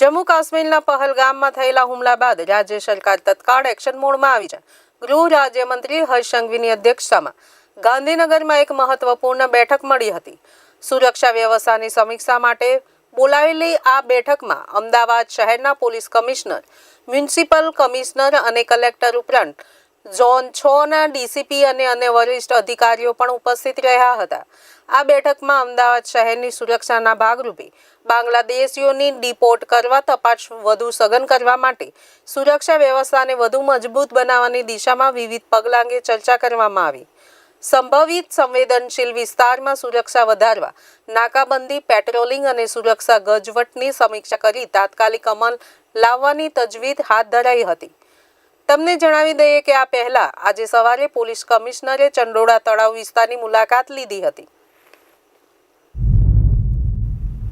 જમ્મુ કાશ્મીરના પહલગામમાં થયેલા હુમલા બાદ રાજ્ય સરકાર તત્કાળ એક્શન મોડમાં આવી છે. ગૃહ રાજ્યમંત્રી હર્ષ સંઘવીની અધ્યક્ષતામાં ગાંધીનગરમાં એક મહત્વપૂર્ણ બેઠક મળી હતી. સુરક્ષા વ્યવસ્થાની સમીક્ષા માટે બોલાવેલી આ બેઠકમાં અમદાવાદ શહેરના પોલીસ કમિશનર, મ્યુનિસિપલ કમિશનર અને કલેક્ટર ઉપરાંત ઝોન છ ના ડીસીપી અને અન્ય વરિષ્ઠ અધિકારીઓ પણ ઉપસ્થિત રહ્યા હતા. આ બેઠકમાં અમદાવાદ શહેરની સુરક્ષાના ભાગરૂપે બાંગ્લાદેશીઓની ડિપોર્ટ કરવા તપાસ વધુ સઘન કરવા માટે સુરક્ષા વ્યવસ્થાને વધુ મજબૂત બનાવવાની દિશામાં વિવિધ પગલાં અંગે ચર્ચા કરવામાં આવી. સંભવિત સંવેદનશીલ વિસ્તારમાં સુરક્ષા વધારવા, નાકાબંધી, પેટ્રોલિંગ અને સુરક્ષા ગજવટની સમીક્ષા કરી તાત્કાલિક અમલ લાવવાની તજવીજ હાથ ધરાઈ હતી. તમને જણાવી દઈએ કે આ પહેલા આજે સવારે પોલીસ કમિશનરે ચંડોળા તળાવ વિસ્તારની મુલાકાત લીધી હતી.